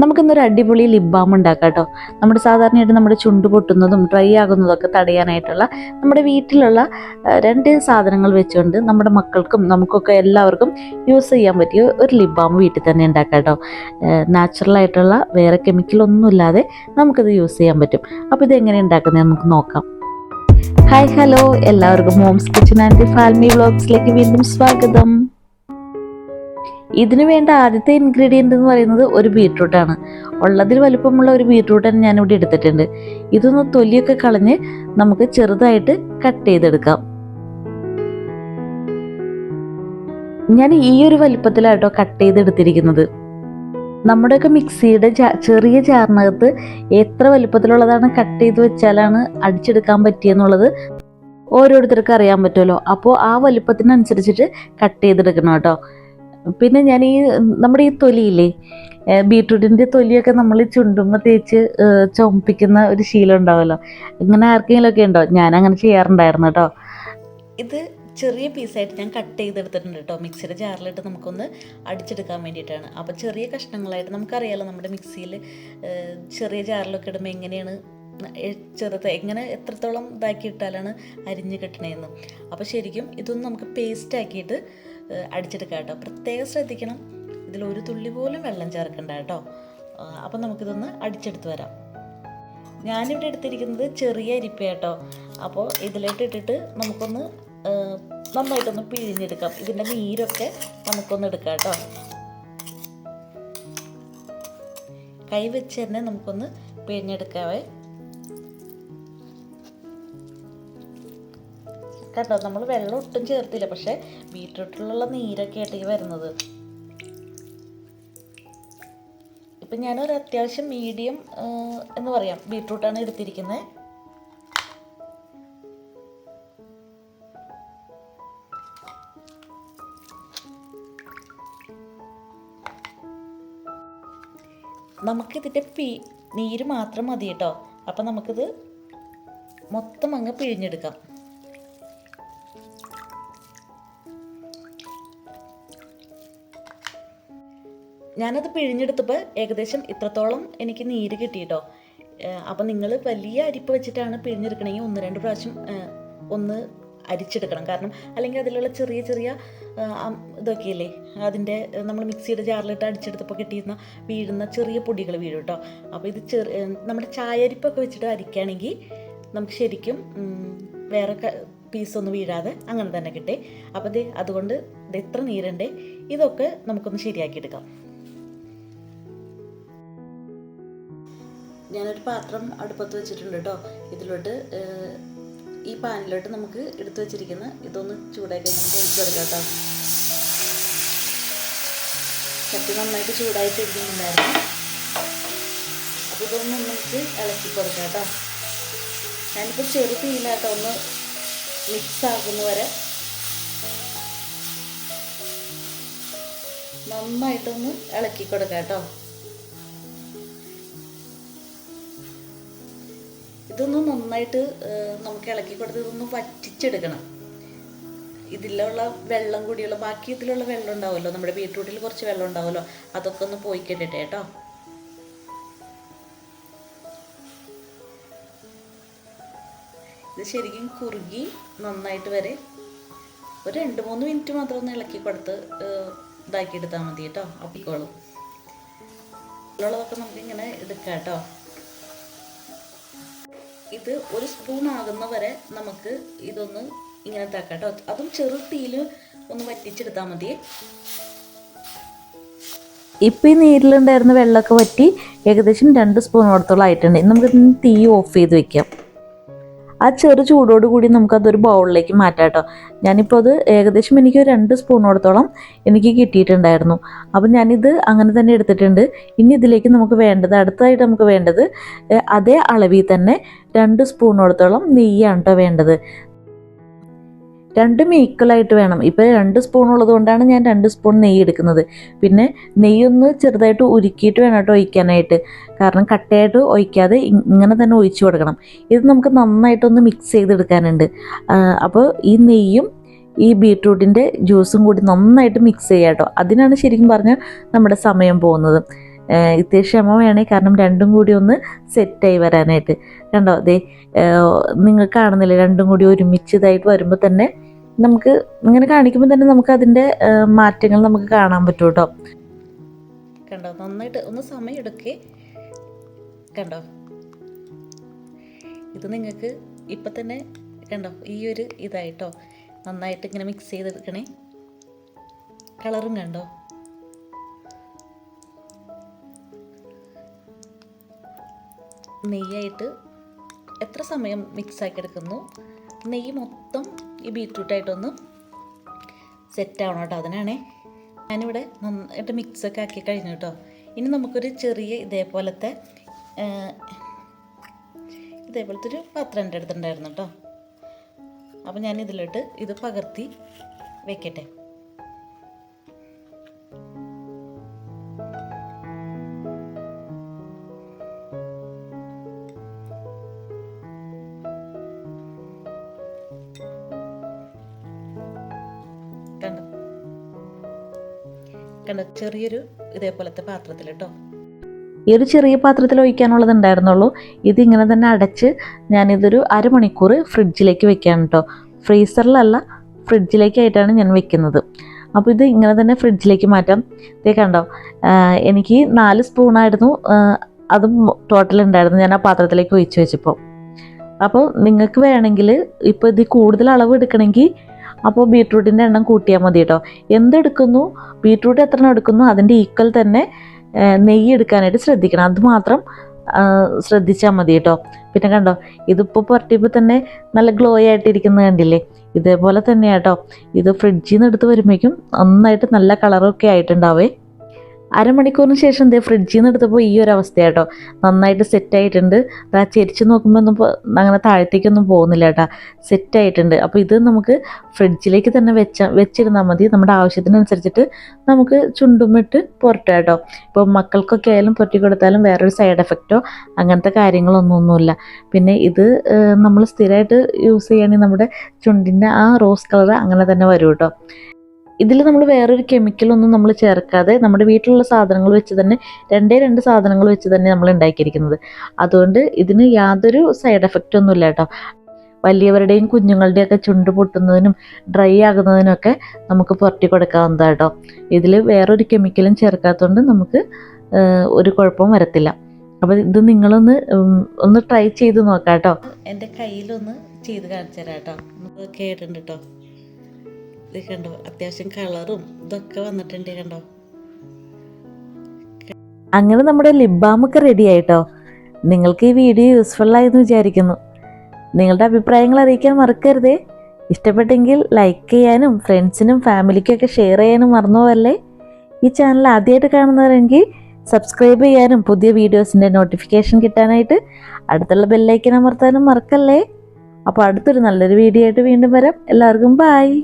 നമുക്കിന്നൊരു അടിപൊളി lip balm ഉണ്ടാക്കാം കേട്ടോ. നമ്മുടെ സാധാരണയായിട്ട് നമ്മുടെ ചുണ്ട് പൊട്ടുന്നതും ഡ്രൈ ആകുന്നതൊക്കെ തടയാനായിട്ടുള്ള നമ്മുടെ വീട്ടിലുള്ള രണ്ട് സാധനങ്ങൾ വെച്ചുകൊണ്ട് നമ്മുടെ മക്കൾക്കും നമുക്കൊക്കെ എല്ലാവർക്കും യൂസ് ചെയ്യാൻ പറ്റിയ ഒരു ലിപ് ബാം വീട്ടിൽ തന്നെ ഉണ്ടാക്കാം കേട്ടോ. നാച്ചുറൽ ആയിട്ടുള്ള വേറെ കെമിക്കലൊന്നും ഇല്ലാതെ നമുക്കിത് യൂസ് ചെയ്യാൻ പറ്റും. അപ്പോൾ ഇത് എങ്ങനെ ഉണ്ടാക്കുന്നത് നമുക്ക് നോക്കാം. ഹായ് ഹലോ എല്ലാവർക്കും ഹോംസ് കിച്ചൺ ആൻഡ് ഫാൽമി വ്ളോഗ്സിലേക്ക് വീണ്ടും സ്വാഗതം. ഇതിന് വേണ്ട ആദ്യത്തെ ഇൻഗ്രീഡിയന്റ് എന്ന് പറയുന്നത് ഒരു ബീട്രൂട്ടാണ് ഉള്ളതിൽ വലുപ്പമുള്ള ഒരു ബീട്രൂട്ടാണ് ഞാനിവിടെ എടുത്തിട്ടുണ്ട്. ഇതൊന്ന് തൊലിയൊക്കെ കളഞ്ഞ് നമുക്ക് ചെറുതായിട്ട് കട്ട് ചെയ്തെടുക്കാം. ഞാൻ ഈ ഒരു വലിപ്പത്തിലാട്ടോ കട്ട് ചെയ്തെടുത്തിരിക്കുന്നത്. നമ്മുടെയൊക്കെ മിക്സിയുടെ ചെറിയ ജാറിനകത്ത് എത്ര വലിപ്പത്തിലുള്ളതാണ് കട്ട് ചെയ്ത് വെച്ചാലാണ് അടിച്ചെടുക്കാൻ പറ്റിയെന്നുള്ളത് ഓരോരുത്തർക്കും അറിയാൻ പറ്റുമല്ലോ. അപ്പോൾ ആ വലിപ്പത്തിനനുസരിച്ചിട്ട് കട്ട് ചെയ്തെടുക്കണം കേട്ടോ. പിന്നെ ഞാൻ ഈ നമ്മുടെ ഈ തൊലിയില്ലേ ബീട്രൂട്ടിന്റെ തൊലിയൊക്കെ നമ്മൾ ചുണ്ടുമ്പോൾ തേച്ച് ചുമപ്പിക്കുന്ന ഒരു ശീലം ഉണ്ടാവുമല്ലോ ഇങ്ങനെ ആർക്കെങ്കിലുമൊക്കെ ഉണ്ടോ? ഞാൻ അങ്ങനെ ചെയ്യാറുണ്ടായിരുന്നു കേട്ടോ. ഇത് ചെറിയ പീസായിട്ട് ഞാൻ കട്ട് ചെയ്തെടുത്തിട്ടുണ്ട് കേട്ടോ. മിക്സിയുടെ ജാറിലിട്ട് നമുക്കൊന്ന് അടിച്ചെടുക്കാൻ വേണ്ടിയിട്ടാണ്. അപ്പോൾ ചെറിയ കഷ്ണങ്ങളായിട്ട് നമുക്കറിയാലോ നമ്മുടെ മിക്സിയിൽ ചെറിയ ജാറിലൊക്കെ ഇടുമ്പോൾ എങ്ങനെയാണ് ചെറുത് എങ്ങനെ എത്രത്തോളം ഇതാക്കി ഇട്ടാലാണ് അരിഞ്ഞ് കിട്ടണേന്ന്. അപ്പോൾ ശരിക്കും ഇതൊന്ന് നമുക്ക് പേസ്റ്റ് ആക്കിയിട്ട് അടിച്ചെടുക്കാം കേട്ടോ. പ്രത്യേകം ശ്രദ്ധിക്കണം. ഇതിൽ ഒരു തുള്ളി പോലും വെള്ളം ചേർക്കണ്ട കേട്ടോ. അപ്പം നമുക്കിതൊന്ന് അടിച്ചെടുത്ത് വരാം. ഞാനിവിടെ എടുത്തിരിക്കുന്നത് ചെറിയ അരിപ്പ കേട്ടോ. അപ്പോൾ ഇതിലോട്ട് ഇട്ടിട്ട് നമുക്കൊന്ന് നന്നായിട്ടൊന്ന് പിഴിഞ്ഞെടുക്കാം. ഇതിന്റെ നീരൊക്കെ നമുക്കൊന്ന് എടുക്കാം കേട്ടോ. കൈ വെച്ച് തന്നെ നമുക്കൊന്ന് പിഴിഞ്ഞെടുക്കാവേ. കേട്ടോ നമ്മൾ വെള്ളം ഒട്ടും ചേർത്തില്ല പക്ഷേ ബീട്രൂട്ടിലുള്ള നീരൊക്കെ ആയിട്ട് വരുന്നത്. ഇപ്പം ഞാനൊരു അത്യാവശ്യം മീഡിയം എന്ന് പറയാം ബീട്രൂട്ടാണ് എടുത്തിരിക്കുന്നത് നമുക്കിതിന്റെ പി നീര് മാത്രം മതി കേട്ടോ. അപ്പം നമുക്കിത് മൊത്തം അങ്ങ് പിഴിഞ്ഞെടുക്കാം. ഞാനത് പിഴിഞ്ഞെടുത്തപ്പോൾ ഏകദേശം ഇത്രത്തോളം എനിക്ക് നീര് കിട്ടിയിട്ടോ അപ്പം നിങ്ങൾ വലിയ അരിപ്പ് വെച്ചിട്ടാണ് പിഴിഞ്ഞെടുക്കണമെങ്കിൽ ഒന്ന് രണ്ട് പ്രാവശ്യം ഒന്ന് അരിച്ചെടുക്കണം. കാരണം അല്ലെങ്കിൽ അതിലുള്ള ചെറിയ ചെറിയ ഇതൊക്കെയല്ലേ അതിന്റെ നമ്മൾ മിക്സിയുടെ ജാറിലിട്ട് അടിച്ചെടുത്തപ്പോൾ കിട്ടിയിരുന്ന വീഴുന്ന ചെറിയ പൊടികൾ വീഴും കേട്ടോ അപ്പോൾ ഇത് ചെറിയ നമ്മുടെ നമ്മുടെ ചായരിപ്പൊക്കെ വെച്ചിട്ട് അരിക്കുകയാണെങ്കിൽ നമുക്ക് ശരിക്കും വേറെ പീസൊന്നും വീഴാതെ അങ്ങനെ തന്നെ കിട്ടേ. അപ്പോൾ ഇത് അതുകൊണ്ട് ഇത് എത്ര നീരുണ്ടേ. ഇതൊക്കെ നമുക്കൊന്ന് ശരിയാക്കിയെടുക്കാം. ഞാനൊരു പാത്രം അടുപ്പത്ത് വെച്ചിട്ടുണ്ട് കേട്ടോ ഇതിലോട്ട് ഈ പാനിലോട്ട് നമുക്ക് എടുത്തു വെച്ചിരിക്കുന്ന ഇതൊന്ന് ചൂടാക്കി നമുക്ക് ഒഴിച്ചെടുക്കാം കേട്ടോ ചട്ടി നന്നായിട്ട് ചൂടായിട്ട് ഇരിക്കുന്നുണ്ടായിരുന്നു അപ്പോൾ ഇതൊന്ന് നമുക്ക് ഇളക്കി കൊടുക്കാം കേട്ടോ ഞാനിപ്പോൾ ചെറു തീയിലാട്ടോ ഒന്ന് മിക്സ് ആക്കുന്ന വരെ. നന്നായിട്ടൊന്ന് ഇളക്കി കൊടുക്കാം കേട്ടോ ഇതൊന്ന് നന്നായിട്ട് നമുക്ക് ഇളക്കി കൊടുത്ത് ഇതൊന്ന് വറ്റിച്ചെടുക്കണം. ഇതിലുള്ള വെള്ളം കൂടിയുള്ള ബാക്കി ഇതിലുള്ള വെള്ളം ഉണ്ടാവുമല്ലോ നമ്മുടെ ബീട്രൂട്ടിൽ കുറച്ച് വെള്ളം ഉണ്ടാവുമല്ലോ അതൊക്കെ ഒന്ന് പോയി കിട്ടട്ടെ കേട്ടോ. ഇത് ശരിക്കും കുറുകി നന്നായിട്ട് വരെ ഒരു രണ്ട് മൂന്ന് മിനിറ്റ് മാത്രം ഒന്ന് ഇളക്കി കൊടുത്ത് ഇതാക്കി എടുത്താൽ മതി കേട്ടോ അപ്പിക്കോളും. ഉള്ളതൊക്കെ നമുക്ക് ഇങ്ങനെ എടുക്കാം കേട്ടോ. ഇത് ഒരു സ്പൂൺ ആകുന്ന വരെ നമുക്ക് ഇതൊന്ന് ഇങ്ങനെ ഇതാക്കാം കേട്ടോ. അതും ചെറു തീയിൽ ഒന്ന് വറ്റിച്ചെടുത്താൽ മതി. ഇപ്പം ഈ നീരിലുണ്ടായിരുന്ന വെള്ളമൊക്കെ വറ്റി ഏകദേശം രണ്ട് സ്പൂണോടത്തോളം ആയിട്ടുണ്ട്. നമുക്ക് തീ ഓഫ് ചെയ്ത് വെക്കാം. ആ ചെറു ചൂടോട് കൂടി നമുക്കതൊരു ബൗളിലേക്ക് മാറ്റാം കേട്ടോ. ഞാനിപ്പോൾ അത് ഏകദേശം എനിക്ക് രണ്ട് സ്പൂണോടത്തോളം എനിക്ക് കിട്ടിയിട്ടുണ്ടായിരുന്നു. അപ്പം ഞാനിത് അങ്ങനെ തന്നെ എടുത്തിട്ടുണ്ട്. ഇനി ഇതിലേക്ക് നമുക്ക് വേണ്ടത് അടുത്തതായിട്ട് നമുക്ക് വേണ്ടത് അതേ അളവിൽ തന്നെ രണ്ട് സ്പൂണോടത്തോളം നെയ്യാണ് കേട്ടോ വേണ്ടത്. രണ്ടും ഈക്വലായിട്ട് വേണം. ഇപ്പോൾ രണ്ട് സ്പൂൺ ഉള്ളതുകൊണ്ടാണ് ഞാൻ രണ്ട് സ്പൂൺ നെയ്യ് എടുക്കുന്നത്. പിന്നെ നെയ്യൊന്ന് ചെറുതായിട്ട് ഉരുക്കിയിട്ട് വേണം കേട്ടോ ഒഴിക്കാനായിട്ട്. കാരണം കട്ടയായിട്ട് ഒഴിക്കാതെ ഇങ്ങനെ തന്നെ ഒഴിച്ചു കൊടുക്കണം. ഇത് നമുക്ക് നന്നായിട്ടൊന്ന് മിക്സ് ചെയ്തെടുക്കാനുണ്ട്. അപ്പോൾ ഈ നെയ്യും ഈ ബീട്രൂട്ടിന്റെ ജ്യൂസും കൂടി നന്നായിട്ട് മിക്സ് ചെയ്യാം കേട്ടോ. അതിനാണ് ശരിക്കും പറഞ്ഞാൽ നമ്മുടെ സമയം പോകുന്നത്. ഇത്തിരി ക്ഷമ വേണേ കാരണം രണ്ടും കൂടി ഒന്ന് സെറ്റായി വരാനായിട്ട്. കണ്ടോ? അതെ നിങ്ങൾ കാണുന്നില്ലേ? രണ്ടും കൂടി ഒരുമിച്ച് ഇതായിട്ട് വരുമ്പോൾ തന്നെ നമുക്ക് ഇങ്ങനെ കാണിക്കുമ്പോൾ തന്നെ നമുക്ക് അതിന്റെ മാറ്റങ്ങൾ നമുക്ക് കാണാൻ പറ്റും കേട്ടോ. കണ്ടോ? നന്നായിട്ട് ഒന്ന് സമയം എടുക്കേ. കണ്ടോ? ഇത് നിങ്ങൾക്ക് ഇപ്പം തന്നെ കണ്ടോ? ഈ ഒരു ഇതായിട്ടോ? നന്നായിട്ട് ഇങ്ങനെ മിക്സ് ചെയ്തെടുക്കണേ. കളറും കണ്ടോ? നെയ്യായിട്ട് എത്ര സമയം മിക്സ് ആക്കി എടുക്കുന്നു? നെയ്യ് മൊത്തം ഈ ബീറ്റ്റൂട്ടായിട്ടൊന്ന് സെറ്റ് ആവണം കേട്ടോ അതിനാണേ. ഞാനിവിടെ നന്നായിട്ട് മിക്സൊക്കെ ആക്കി കഴിഞ്ഞു കേട്ടോ. ഇനി നമുക്കൊരു ചെറിയ ഇതേപോലത്തെ ഇതേപോലത്തെ ഒരു പാത്രം എന്റെ അടുത്തുണ്ടായിരുന്നു കേട്ടോ. അപ്പോൾ ഞാൻ ഇതിലോട്ട് ഇത് പകർത്തി വെക്കട്ടെ. കണ്ടോ ചെറിയൊരു ഇതേപോലത്തെ പാത്രത്തിൽ കേട്ടോ. ഈ ഒരു ചെറിയ പാത്രത്തിൽ ഒഴിക്കാനുള്ളത് ഉണ്ടായിരുന്നുള്ളൂ. ഇത് ഇങ്ങനെ തന്നെ അടച്ച് ഞാനിതൊരു അരമണിക്കൂർ ഫ്രിഡ്ജിലേക്ക് വെക്കുകയാണ് കേട്ടോ. ഫ്രീസറിലല്ല ഫ്രിഡ്ജിലേക്കായിട്ടാണ് ഞാൻ വെക്കുന്നത്. അപ്പോൾ ഇത് ഇങ്ങനെ തന്നെ ഫ്രിഡ്ജിലേക്ക് മാറ്റാം. ഇതേ കണ്ടോ എനിക്ക് നാല് സ്പൂണായിരുന്നു അതും ടോട്ടൽ ഉണ്ടായിരുന്നു ഞാൻ ആ പാത്രത്തിലേക്ക് ഒഴിച്ച് വെച്ചപ്പോൾ. അപ്പോൾ നിങ്ങൾക്ക് വേണമെങ്കിൽ ഇപ്പോൾ ഇത് കൂടുതൽ അളവ് എടുക്കണമെങ്കിൽ അപ്പോൾ ബീട്രൂട്ടിന്റെ എണ്ണം കൂട്ടിയാൽ മതി കേട്ടോ. എന്തെടുക്കുന്നു? ബീട്രൂട്ട് എത്ര എണ്ണം എടുക്കുന്നു? അതിന്റെ ഈക്വൽ തന്നെ നെയ്യ് എടുക്കാനായിട്ട് ശ്രദ്ധിക്കണം. അതുമാത്രം ശ്രദ്ധിച്ചാൽ മതി കേട്ടോ. പിന്നെ കണ്ടോ ഇതിപ്പോൾ പുരട്ടിയപ്പോൾ തന്നെ നല്ല ഗ്ലോ ആയിട്ടിരിക്കുന്നത് കണ്ടില്ലേ? ഇതേപോലെ തന്നെയാട്ടോ ഇത് ഫ്രിഡ്ജിൽ നിന്ന് എടുത്ത് വരുമ്പോഴേക്കും നന്നായിട്ട് നല്ല കളറൊക്കെ ആയിട്ടുണ്ടാവേ. അരമണിക്കൂറിന് ശേഷം ദേ ഫ്രിഡ്ജിൽ നിന്ന് എടുത്തപ്പോൾ ഈ ഒരു അവസ്ഥയാട്ടോ. നന്നായിട്ട് സെറ്റ് ആയിട്ടുണ്ട്. അത് ആ ചെരിച്ച് നോക്കുമ്പോൾ ഒന്നും അങ്ങനെ താഴത്തേക്കൊന്നും പോകുന്നില്ല കേട്ടോ. സെറ്റ് ആയിട്ടുണ്ട്. അപ്പോൾ ഇത് നമുക്ക് ഫ്രിഡ്ജിലേക്ക് തന്നെ വെച്ച വെച്ചിരുന്നാൽ മതി. നമ്മുടെ ആവശ്യത്തിനനുസരിച്ചിട്ട് നമുക്ക് ചുണ്ടുമിട്ട് പുരട്ടാം കേട്ടോ. ഇപ്പോൾ മക്കൾക്കൊക്കെ ആയാലും പുരട്ടി കൊടുത്താലും വേറൊരു സൈഡ് എഫക്റ്റോ അങ്ങനത്തെ കാര്യങ്ങളൊന്നും ഒന്നുമില്ല പിന്നെ ഇത് നമ്മൾ സ്ഥിരമായിട്ട് യൂസ് ചെയ്യുകയാണെങ്കിൽ നമ്മുടെ ചുണ്ടിന്റെ ആ റോസ് കളർ അങ്ങനെ തന്നെ വരും കേട്ടോ. ഇതിൽ നമ്മൾ വേറൊരു കെമിക്കലൊന്നും നമ്മൾ ചേർക്കാതെ നമ്മുടെ വീട്ടിലുള്ള സാധനങ്ങൾ വെച്ച് തന്നെ രണ്ടേ രണ്ട് സാധനങ്ങൾ വെച്ച് തന്നെ നമ്മൾ ഉണ്ടാക്കിയിരിക്കുന്നത്. അതുകൊണ്ട് ഇതിന് യാതൊരു സൈഡ് എഫക്റ്റ് ഒന്നുമില്ല കേട്ടോ. വലിയവരുടെയും കുഞ്ഞുങ്ങളുടെയും ഒക്കെ ചുണ്ട് പൊട്ടുന്നതിനും ഡ്രൈ ആകുന്നതിനൊക്കെ നമുക്ക് പുരട്ടി കൊടുക്കാവുന്നതാണ് കേട്ടോ. ഇതിൽ വേറൊരു കെമിക്കലും ചേർക്കാത്തതുകൊണ്ട് നമുക്ക് ഒരു കുഴപ്പവും വരത്തില്ല. അപ്പോൾ ഇത് നിങ്ങളൊന്ന് ഒന്ന് ട്രൈ ചെയ്ത് നോക്കാം കേട്ടോ. എന്റെ കയ്യിലൊന്ന് ചെയ്ത് കാണിച്ചു തരാം കേട്ടോ. നമുക്ക് കേട്ടിട്ടുണ്ട് കേട്ടോ. ഇത് കണ്ടോ? അത്യാവശ്യം കളറും ഇതൊക്കെ വന്നിട്ടുണ്ട് കണ്ടോ? അങ്ങനെ നമ്മുടെ ലിപ് ബാമൊക്കെ റെഡി ആയിട്ടോ? നിങ്ങൾക്ക് ഈ വീഡിയോ യൂസ്ഫുൾ ആയെന്ന് വിചാരിക്കുന്നു. നിങ്ങളുടെ അഭിപ്രായങ്ങൾ അറിയിക്കാൻ മറക്കരുതേ. ഇഷ്ടപ്പെട്ടെങ്കിൽ ലൈക്ക് ചെയ്യാനും ഫ്രണ്ട്സിനും ഫാമിലിക്കൊക്കെ ഷെയർ ചെയ്യാനും മറന്നുപോകല്ലേ ഈ ചാനൽ ആദ്യമായിട്ട് കാണുന്നവരെങ്കിൽ സബ്സ്ക്രൈബ് ചെയ്യാനും പുതിയ വീഡിയോസിന്റെ നോട്ടിഫിക്കേഷൻ കിട്ടാനായിട്ട് അടുത്തുള്ള ബെല്ലൈക്കൻ അമർത്താനും മറക്കല്ലേ? അപ്പോൾ അടുത്തൊരു നല്ലൊരു വീഡിയോ ആയിട്ട് വീണ്ടും വരാം. എല്ലാവർക്കും ബായ്